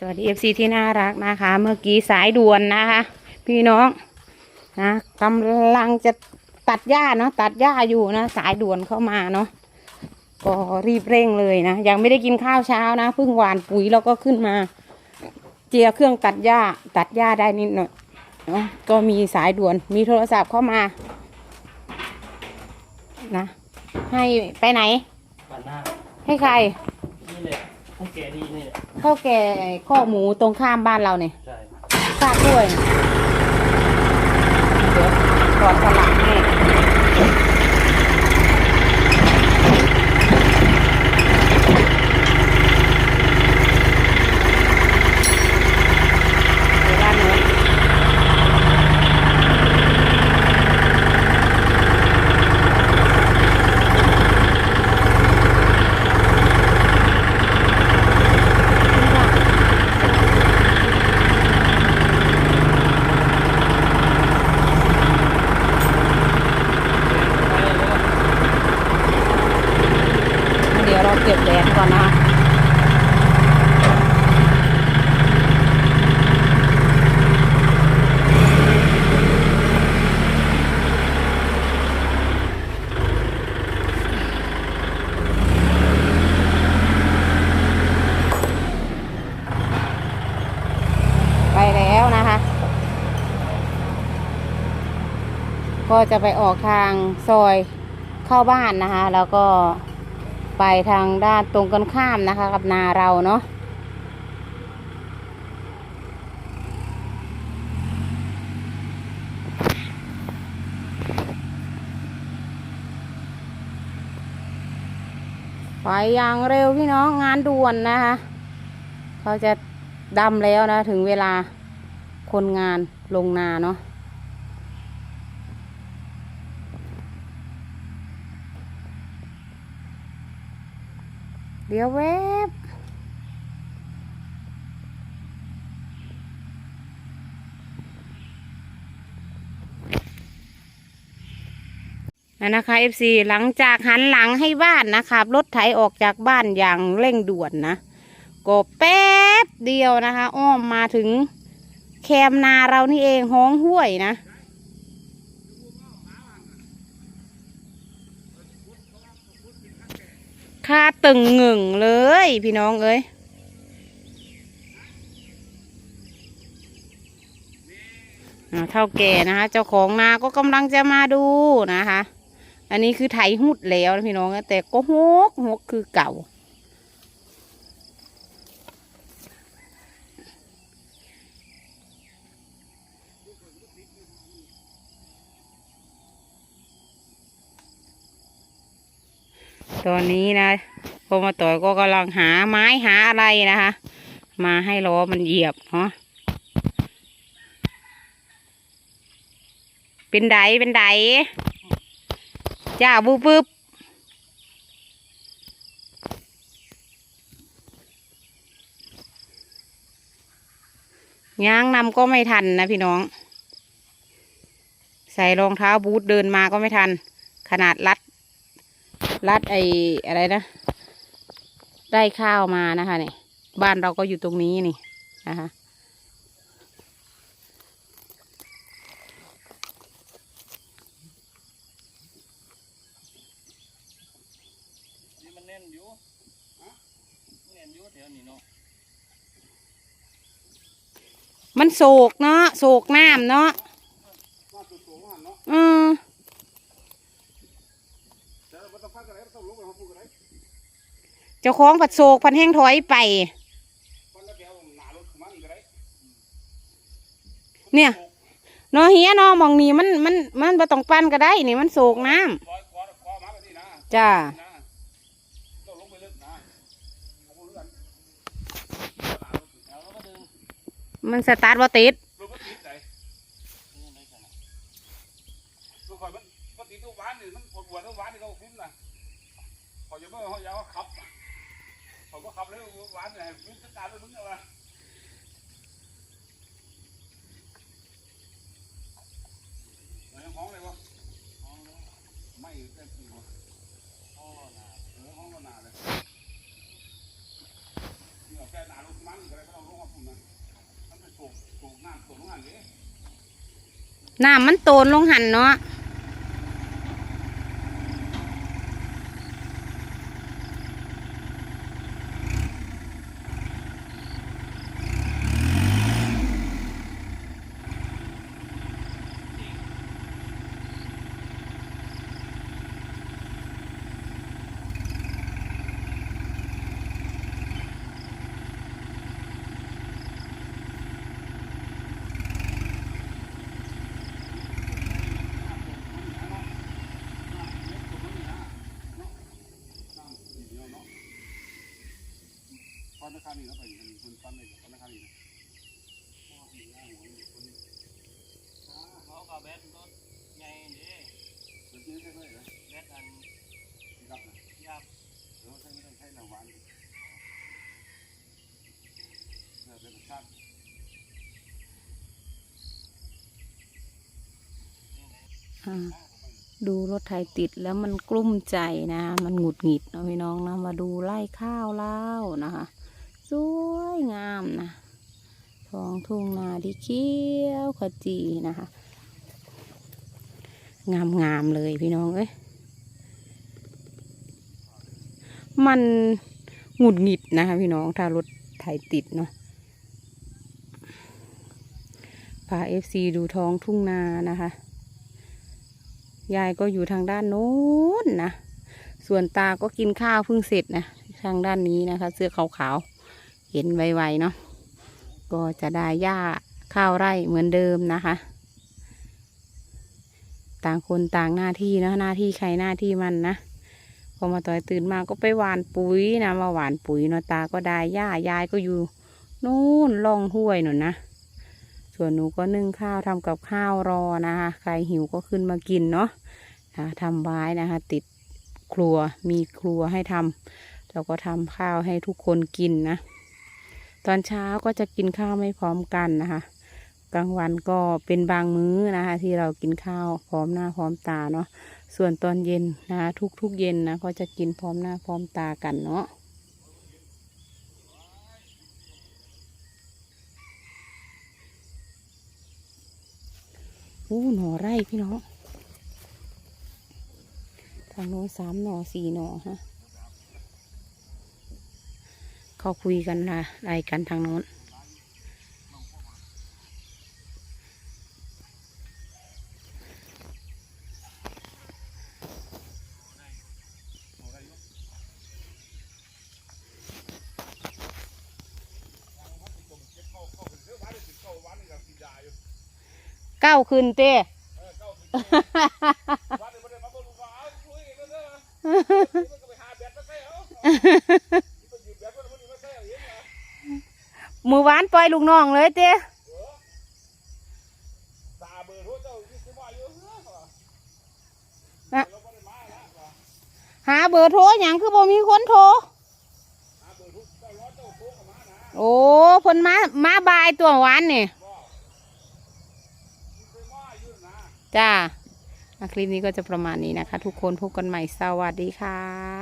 สวัสดีเอฟซีที่น่ารักนะคะ เมื่อกี้สายด่วนนะคะ พี่น้องนะกำลังจะตัดหญ้าเนาะตัดหญ้าอยู่นะ สายด่วนเข้ามาเนาะก็รีบเร่งเลยนะ ยังไม่ได้กินข้าวเช้านะเพิ่งหวานปุ๋ยแล้วก็ขึ้นมา เจียเครื่องตัดหญ้าตัดหญ้าได้นิดหน่อยเนาะก็มีสายด่วนมีโทรศัพท์เข้ามานะ ให้ไปไหนบ้านหน้าให้ใครนี่เลยให้แกดีนี่แหละเข้าแก่ข้อหมูตรงข้ามบ้านเราเนี่ยใช่ซากด้วยเดี๋ยวกอดสลักให้เดี๋ยวด้านโน้นเดี๋ยวเราเก็บแดดก่อนนะไปแล้วนะคะก็จะไปออกทางซอยเข้าบ้านนะคะ แล้วก็ ไปทางด้านตรงกันข้ามนะคะ กับนาเราเนาะไปอย่างเร็วพี่น้องงานด่วนนะคะ เขาจะดำแล้วนะ ถึงเวลาคนงานลงนาเนาะ เดี๋ยวแวบนะคะ FC หลังจากหันหลังให้บ้านนะครับรถไถออกจากบ้านอย่างเร่งด่วนนะก็แป๊บเดียวนะคะ อ้อมมาถึงแคมนาเรานี่เองห้องห้วยนะ ค่าตึงหงึ่งเลย พี่น้องเอ้ยเท่าแก่นะคะ เจ้าของนาก็กำลังจะมาดูนะคะ อันนี้คือไถหุดแล้วพี่น้องแต่ก็หกหกคือเก่า ตอนนี้นะพอมาต่อยก็กำลังหาไม้หาอะไรนะคะ มาให้ล้อมันเหยียบเนาะเป็นไดเป็นไดจ้าบูบึบย่างนำก็ไม่ทันนะพี่น้อง ใส่รองเท้าบูทเดินมาก็ไม่ทัน ขนาดรัด รัดไออะไรนะ ได้ข้าวมานะคะเนี่ยบ้านเราก็อยู่ตรงนี้นี่นะคะมันโศกเนาะโศกน้ำเนาะอืม เจ้าของผัดโศกพันแห้งถอยไป เนี่ยนาะเฮียนาะมองนี่มันมันมันบ่ต้องปั้นก็ได้ นี่มันโศกน้ำจ้านะมันเอาแล้วก็ดึงมันสตาร์ทว่าติดใจนี่เลยกันนะลูกคอยมันมันติดทุกวัน นี่มันปวดหัวทุกวันนี่เขาฟุ้งนะเขาจะไม่เขาอยากว่าขับเขาก็ขับเลยวันนี่ยฟุ้งจัดการเลยมึงเอาละยังห้องเลยวะห้องไม่เต็มที่วะห้องหนาเออห้องก็หนาเลยนี่เอาแค่หนาลูกมันก็เลยไม่ต้องลงมาปลูกปลูกน้ำปลูกน้ำนี่น้ำมันโตนลงหันเนาะ นราคานี่แล้วไปคนปันเลยปันราคานี่เขาก็แบตรถใหญ่เด้มันกินได้ไหมนะแบตอันรับนะยับเออใช้ไม่ได้ใช้หนังหวานเออเป็นชาติอ่าดูรถไถติดแล้วมันกลุ้มใจนะ มันหงุดหงิดนะพี่น้องนะ มาดูไล่ข้าวเล่าวนะคะ สวยงามนะท้องทุ่งนาที่เขียวขจีนะคะ งามงามเลยพี่น้องเอ้ยมันหงุดหงิดนะคะพี่น้องถ้ารถไถติดเนาะพาเอฟซีดูท้องทุ่งนานะคะ ยายก็อยู่ทางด้านโน้นนะ ส่วนตาก็กินข้าวเพิ่งเสร็จนะ ทางด้านนี้นะคะ เสื้อขาวๆ เห็นไวๆเนาะก็จะได้หญ้าข้าวไร่เหมือนเดิมนะคะ ต่างคนต่างหน้าที่เนาะหน้าที่ใครหน้าที่มันนะพอมาต่อยตื่นมาก็ไปหว่านปุ๋ยนะมาหว่านปุ๋ยเนาะตาก็ได้หญ้ายายก็อยู่นู่นล่องห้วยหนุนนะส่วนหนูก็นึ่งข้าวทำกับข้าวรอนะคะ ใครหิวก็ขึ้นมากินเนาะนะทำไว้นะคะ ติดครัวมีครัวให้ทำแล้วก็ทำข้าวให้ทุกคนกินนะ ตอนเช้าก็จะกินข้าวไม่พร้อมกันนะคะกลางวันก็เป็นบางมื้อนะคะ ที่เรากินข้าวพร้อมหน้าพร้อมตาเนาะส่วนตอนเย็นนะคะทุกๆเย็นนะก็จะกินพร้อมหน้าพร้อมตากันเนาะอู้หน่อไร่พี่น้องทางโน้นสามหน่อสี่หน่อฮะ เขาคุยกันละอะไรกันทางโน้นเก้าคืนเต้ มือวานปล่อยลูกน้องเลยเต้ตาเบอร์โทรเจ้าหาเบอร์โทรอย่างคือบ่มีคนโทรโทรเจ้าร้อนเจ้าโทรเข้ามานะโอ้เพนมา มาบายตัวหวานนี่จ้าคลิปนี้ก็จะประมาณนี้นะคะ ทุกคนพบกันใหม่สวัสดีค่ะ